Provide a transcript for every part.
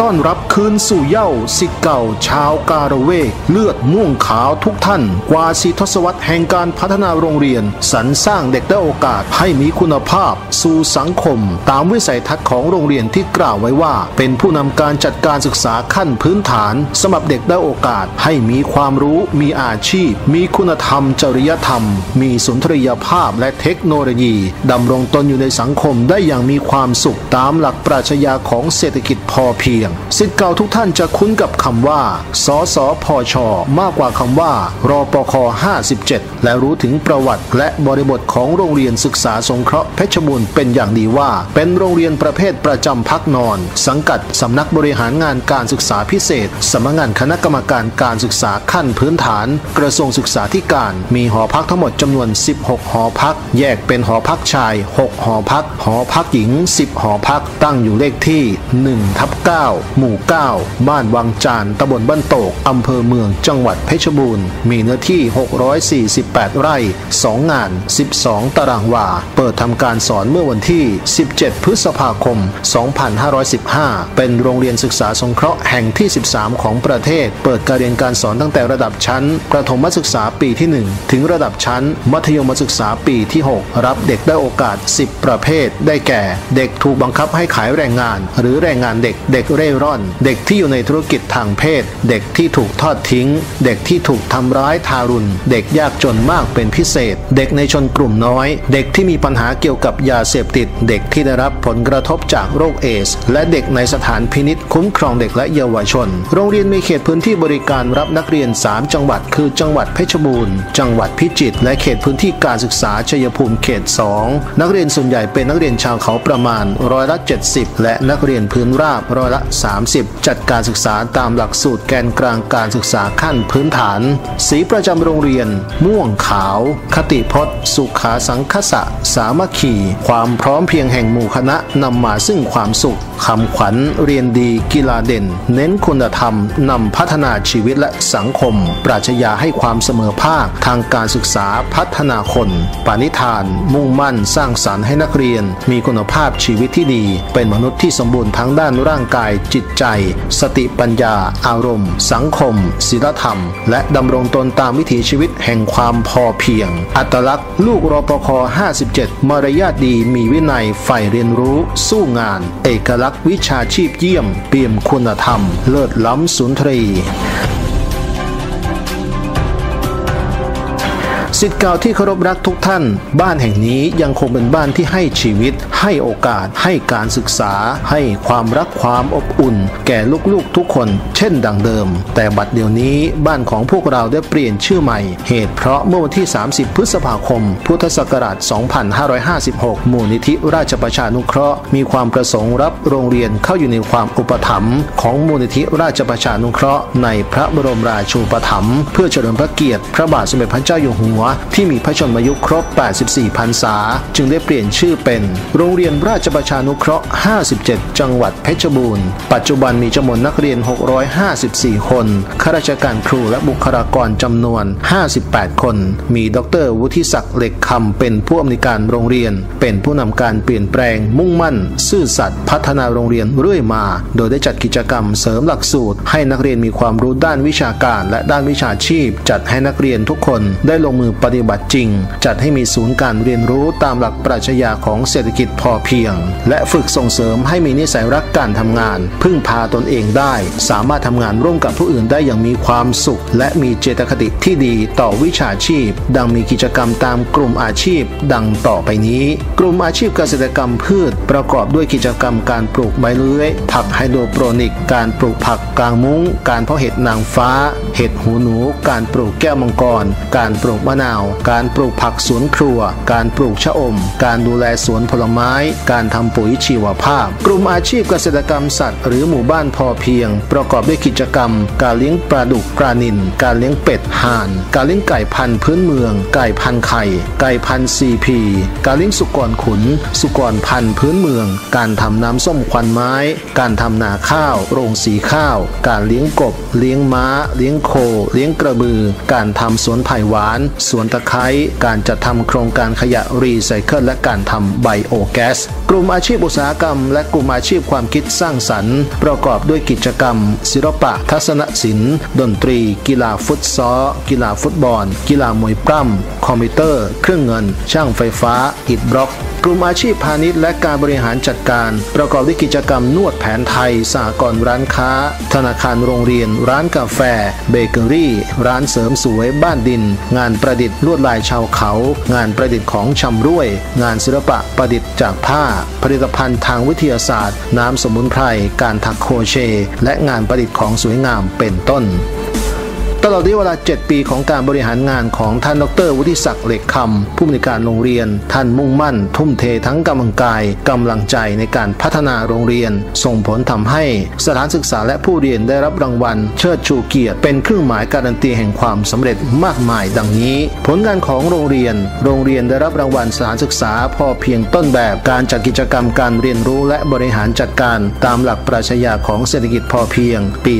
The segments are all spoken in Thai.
ต้อนรับคืนสู่เย้าสิทธิเก่าชาวการเวกเลือดม่วงขาวทุกท่าน กว่าสีทศวรรษแห่งการพัฒนาโรงเรียน สรรสร้างเด็กได้โอกาสให้มีคุณภาพ สู่สังคม ตามวิสัยทัศน์ของโรงเรียนที่กล่าวไว้ว่า เป็นผู้นำการจัดการศึกษาขั้นพื้นฐานสำหรับเด็กได้โอกาสให้มีความรู้มีอาชีพ มีคุณธรรม จริยธรรม มีสุนทรียภาพและเทคโนโลยีดำรงตนอยู่ในสังคมได้อย่างมีความสุขตามหลักปรัชญาของเศรษฐกิจพอเพียงสิทธิ์เก่าทุกท่านจะคุ้นกับคำว่า สสพช มากกว่าคำว่า รปค 57 และรู้ถึงประวัติและบริบทของโรงเรียนศึกษาสงเคราะห์เพชรบูรณ์เป็นอย่างดีว่า เป็นโรงเรียนประเภทประจำพักนอน สังกัดสำนักบริหารงานการศึกษาพิเศษสำนักงานคณะกรรมการการศึกษาขั้นพื้นฐาน กระทรวงศึกษาธิการ มีหอพักทั้งหมดจำนวน 16 หอพัก แยกเป็นหอพักชาย 6 หอพัก หอพักหญิง 10 หอพักตั้งอยู่เลขที่1ทับ9หมู่ 9 บ้านวังจานตำบลบ้านโตก อำเภอเมืองจังหวัดเพชรบูรณ์ มีเนื้อที่ 648 ไร่ 2 งาน 12 ตารางวา เปิดทำการสอนเมื่อวันที่ 17 พฤษภาคม 2515 เป็นโรงเรียนศึกษาสงเคราะห์แห่งที่ 13 ของประเทศ เปิดการเรียนการสอนตั้งแต่ระดับชั้น ประถมศึกษาปีที่ 1 ถึงระดับชั้น มัธยมศึกษาปีที่ 6 รับเด็กได้โอกาส 10 ประเภท ได้แก่ เด็กถูกบังคับให้ขายแรงงาน หรือแรงงานเด็ก เด็กเร่ร่อน เด็กที่อยู่ในธุรกิจทางเพศ เด็กที่ถูกทอดทิ้ง เด็กที่ถูกทำร้ายทารุณ เด็กยากจนมากเป็นพิเศษ เด็กในชนกลุ่มน้อย เด็กที่มีปัญหาเกี่ยวกับยาเสพติด เด็กที่ได้รับผลกระทบจากโรคเอส และเด็กในสถานพินิษคุ้มครองเด็กและเยาวชน โรงเรียนมีเขตพื้นที่บริการรับนักเรียน 3 จังหวัด คือจังหวัดเพชรบูรณ์ จังหวัดพิจิตร และเขตพื้นที่การศึกษาชัยภูมิเขต 2 นักเรียนส่วนใหญ่เป็นนักเรียนชาวเขาประมาณร้อยละ 70 และนักเรียนพื้นราบร้อยละ30 จัดการศึกษาตามหลักสูตรแกนกลางการศึกษาขั้นพื้นฐาน สีประจำโรงเรียน ม่วงขาว คติพจน์ สุขาสังคสะ สามัคคี ความพร้อมเพียงแห่งหมู่คณะนำมาซึ่งความสุขคำขวัญเรียนดีกีฬาเด่น เน้นคุณธรรมนำพัฒนาชีวิตและสังคม ปรัชญาให้ความเสมอภาค ทางการศึกษาพัฒนาคน ปณิธาน มุ่งมั่นสร้างสรรค์ให้นักเรียน มีคุณภาพชีวิตที่ดี เป็นมนุษย์ที่สมบูรณ์ทั้งด้านร่างกายจิตใจ สติปัญญา อารมณ์ สังคมศีลธรรม และดำรงตนตามวิถีชีวิตแห่งความพอเพียง อัตลักษณ์ลูกรปค 57 มารยาทดีมีวินัยใฝ่เรียนรู้ สู้งาน เอกลักษณ์วิชาชีพเยี่ยม เปี่ยมคุณธรรม เลิศล้ำสุนทรี สิทธิ์เก่าที่เคารพรักทุกท่าน บ้านแห่งนี้ยังคงเป็นบ้านที่ให้ชีวิต ให้โอกาส ให้การศึกษา ให้ความรักความอบอุ่น แก่ลูกๆทุกคน เช่นดังเดิม แต่บัดเดี๋ยวนี้บ้านของพวกเราได้เปลี่ยนชื่อใหม่ เหตุเพราะเมื่อวันที่ 30 พฤษภาคม พุทธศักราช 2556 มูลนิธิราชประชานุเคราะห์มีความประสงค์รับโรงเรียนเข้าอยู่ในความอุปถัมภ์ของมูลนิธิราชประชานุเคราะห์ในพระบรมราชูปถัมภ์เพื่อเฉลิมพระเกียรติ พระบาทสมเด็จพระเจ้าอยู่หัวที่มีพระชนมายุครบ 84 พรรษา จึงได้เปลี่ยนชื่อเป็น โรงเรียนราชประชานุเคราะห์ 57 จังหวัดเพชรบูรณ์ ปัจจุบันมีจำนวนนักเรียน 654 คน ข้าราชการครูและบุคลากรจำนวน 58 คน มีดรวุฒิศักดิ์เหล็กคำเป็นผู้อำนวยการโรงเรียน เป็นผู้นำการเปลี่ยนแปลง มุ่งมั่น ซื่อสัตย์พัฒนาโรงเรียนเรื่อยมา โดยได้จัดกิจกรรมเสริมหลักสูตร ให้นักเรียนมีความรู้ด้านวิชาการและด้านวิชาชีพ จัดให้นักเรียนทุกคนได้ลงมือปฏิบัติจริง จัดให้มีศูนย์การเรียนรู้ตามหลักปรัชญาของเศรษฐกิจพอเพียง และฝึกส่งเสริมให้มีนิสัยรักการทำงาน พึ่งพาตนเองได้ สามารถทำงานร่วมกับผู้อื่นได้อย่างมีความสุข และมีเจตคติที่ดีต่อวิชาชีพ ดังมีกิจกรรมตามกลุ่มอาชีพ ดังต่อไปนี้ กลุ่มอาชีพเกษตรกรรมพืช ประกอบด้วยกิจกรรมการปลูกใบเลื้อย ผักไฮโดรโปรนิก การปลูกผักกลางมุ้ง การเพาะเห็ดนางฟ้า เห็ดหูหนู การปลูกแก้วมังกร การปลูกมะนาาว การปลูกผักสวนครัว การปลูกชะอม การดูแลสวนผลไม้ การทำปุ๋ยชีวภาพ กลุ่มอาชีพเกษตรกรรมสัตว์หรือหมู่บ้านพอเพียง ประกอบด้วยกิจกรรม การเลี้ยงปลาดุกปลานิลการเลี้ยงเป็ดห่าน การเลี้ยงไก่พันธุ์พื้นเมือง ไก่พันธุ์ไข่ ไก่พันธุ์ซีพีการเลี้ยงสุกรขุน สุกรพันธุ์พื้นเมือง การทำน้ำส้มควันไม้ การทำนาข้าว โรงสีข้าว การเลี้ยงกบ เลี้ยงม้า เลี้ยงโค เลี้ยงกระบือ การทำสวนไผ่หวานสวนตะไคร้การจัดทำโครงการขยะรีไซเคิลและการทำไบโอแก๊สกลุ่มอาชีพอุตสาหกรรม และกลุ่มอาชีพความคิดสร้างสรรค์ ประกอบด้วยกิจกรรม ศิลปะ ทัศนศิลป์ ดนตรี กีฬาฟุตซอลกีฬาฟุตบอล กีฬามวยปล้ำคอมพิวเตอร์ เครื่องเงิน ช่างไฟฟ้าอิฐบล็อก กลุ่มอาชีพพาณิชย์และการบริหารจัดการ ประกอบด้วยกิจกรรมนวดแผนไทยสากลร้านค้า ธนาคารโรงเรียน ร้านกาแฟ เบเกอรี่ ร้านเสริมสวยบ้านดิน งานประดิษฐ์ลวดลายชาวเขา งานประดิษฐ์ของชำร่วย งานศิลปะประดิษฐ์จากผ้า ผลิตภัณฑ์ทางวิทยาศาสตร์ น้ำสมุนไพร การถักโครเช และงานประดิษฐ์ของสวยงามเป็นต้น ตลอดระยะเวลา 7 ปีของการบริหารงานของท่านดร วุฒิศักดิ์เหล็กคำผู้อำนวยการโรงเรียน ท่านมุ่งมั่น ทุ่มเททั้งกำลังกายกำลังใจในการพัฒนาโรงเรียน ส่งผลทำให้สถานศึกษาและผู้เรียนได้รับรางวัล เชิดชูเกียรติเป็นเครื่องหมายการันตีแห่งความสำเร็จมากมายดังนี้ ผลงานของโรงเรียน โรงเรียนได้รับรางวัลสถานศึกษาพอเพียงต้นแบบการจัดกิจกรรมการเรียนรู้และบริหารจัดการ ตามหลักปรัชญาของเศรษฐกิจพอเพียง ปี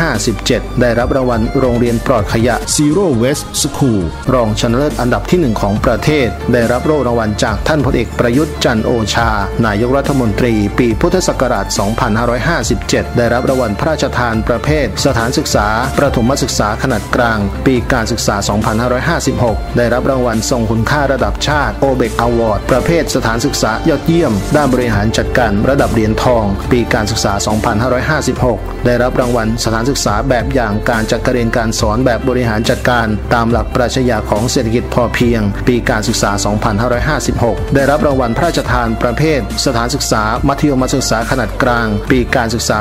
2557 ได้รับรางวัลโรงเรียนปลอดขยะ Zero Waste School รองชนะเลิศอันดับที่หนึ่งของประเทศ ได้รับโล่รางวัลจากท่านพลเอกประยุทธ์จันโอชา นายกรัฐมนตรี ปีพุทธศักราช 2557 ได้รับรางวัลพระราชทานประเภท สถานศึกษา ประถมศึกษาขนาดกลาง ปีการศึกษา 2556 ได้รับรางวัลทรงคุณค่าระดับชาติโอเบกอวอร์ดประเภทสถานศึกษายอดเยี่ยม ด้านบริหารจัดการระดับเหรียญทอง ปีการศึกษา 2556 ได้รับรางวัลสถานศึกษาแบบอย่างการจัดการเรียนการสอนแบบบริหารจัดการ ตามหลักปรัชญาของเศรษฐกิจพอเพียง ปีการศึกษา 2556 ได้รับรางวัลพระราชทานประเภท สถานศึกษา มัธยมศึกษาขนาดกลาง ปีการศึกษา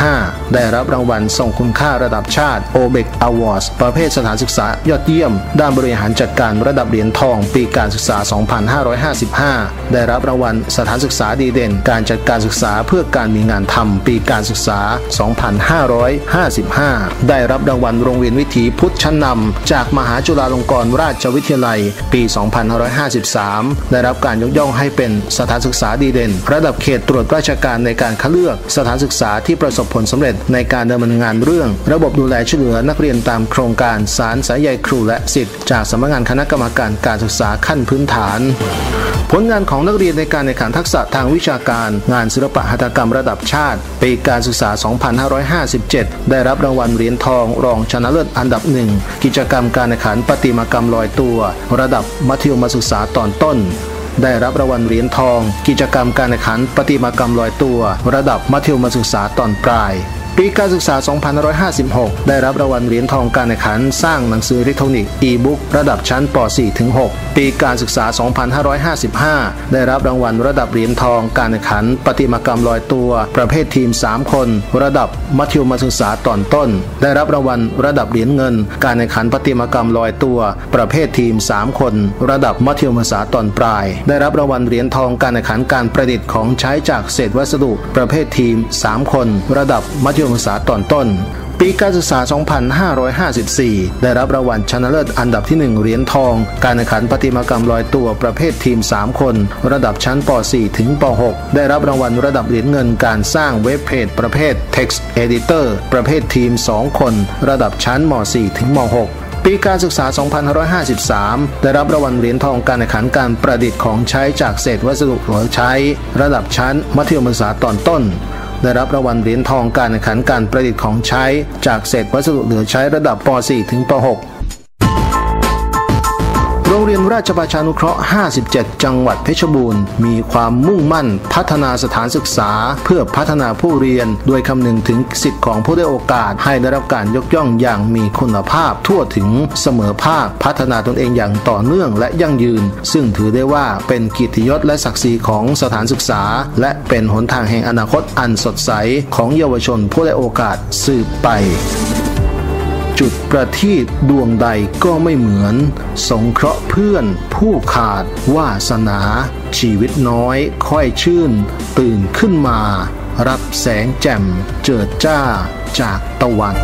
2555 ได้รับรางวัลทรงคุณค่าระดับชาติโอเบกอวอร์สประเภทสถานศึกษายอดเยี่ยม ด้านบริหารจัดการระดับเหรียญทอง ปีการศึกษา 2555 ได้รับรางวัลสถานศึกษาดีเด่น การจัดการศึกษาเพื่อการมีงานทำปีการศึกษา 2555ได้รับรางวัลโรงเรียนวิถีพุทธชั้นนำจากมหาจุฬาลงกรณราชวิทยาลัย ปี 2553 ได้รับการยกย่องให้เป็นสถานศึกษาดีเด่น ระดับเขตตรวจราชการในการคัดเลือกสถานศึกษาที่ประสบผลสำเร็จในการดำเนินงานเรื่อง ระบบดูแลช่วยเหลือนักเรียนตามโครงการสารสายใยครูและสิทธิ์จากสำนักงานคณะกรรมการการศึกษาขั้นพื้นฐาน ผลงานของนักเรียนในการแข่งขันทักษะทางวิชาการ งานศิลปะหัตถกรรมระดับชาติ ปีการศึกษา 2557 ได้รับรางวัลเหรียญทอง รองชนะเลิศอันดับหนึ่งกิจกรรมการแข่งขันประติมากรรมลอยตัว ระดับมัธยมศึกษาตอนต้นได้รับรางวัลเหรียญทอง กิจกรรมการแข่งขันประติมากรรมลอยตัว ระดับมัธยมศึกษาตอนปลาย ปีการศึกษา 2556 ได้รับรางวัลเหรียญทองการแข่งขันสร้างหนังสืออิเล็กทรอนิกส์อีบุ๊กระดับชั้นป .4 ถึง 6 ปีการศึกษา 2555 ได้รับรางวัลระดับเหรียญทองการแข่งขันปฏิมากรรมลอยตัว ประเภททีม 3 คน ระดับมัธยมศึกษาตอนต้น ได้รับรางวัลระดับเหรียญเงิน การแข่งขันปฏิมากรรมลอยตัว ประเภททีม 3 คน ระดับมัธยมศึกษาตอนปลาย ได้รับรางวัลเหรียญทองการแข่งขันการประดิษฐ์ของใช้จากเศษวัสดุ ประเภททีม 3 คน ระดับมัธยมศึกษาตอนต้น ปีการศึกษา 2554 ได้รับรางวัลชนะเลิศอันดับที่ 1 เหรียญทอง การแข่งขันปฏิมากรรมลอยตัวประเภททีม 3 คน ระดับชั้นป .4 ถึงป .6 ได้รับรางวัลระดับเหรียญเงินการสร้างเว็บเพจประเภท Text Editor ประเภททีม 2 คน ระดับชั้นม .4 ถึงม .6 ปีการศึกษา 2553 ได้รับรางวัลเหรียญทองการแข่งขันการประดิษฐ์ของใช้จากเศษวัสดุเหลือใช้ ระดับชั้นมัธยมศึกษาตอนต้น ได้รับรางวัลเหรียญทองการแข่งขันการประดิษฐ์ของใช้ จากเศษวัสดุเหลือใช้ระดับป .4 ถึงป .6 รงเรียนราชบัญชานุเคราะห์ 57 จังหวัดเพชรบูรณ์ มีความมุ่งมั่นพัฒนาสถานศึกษา เพื่อพัฒนาผู้เรียน โดยคำนึงถึงสิทธิของผู้ได้โอกาส ให้ได้รับการยกย่องอย่างมีคุณภาพ ทั่วถึงเสมอภาคพัฒนาตนเองอย่างต่อเนื่องและยั่งยืน ซึ่งถือได้ว่าเป็นกิตยศและศักดิ์ศรีของสถานศึกษา และเป็นหนทางแห่งอนาคตอันสดใสของเยาวชนผู้ได้โอกาสสืบไป จุดประทีปดวงใดก็ไม่เหมือน สงเคราะห์เพื่อนผู้ขาดวาสนา ชีวิตน้อยค่อยชื่น ตื่นขึ้นมา รับแสงแจ่มเจิดจ้าจากตะวัน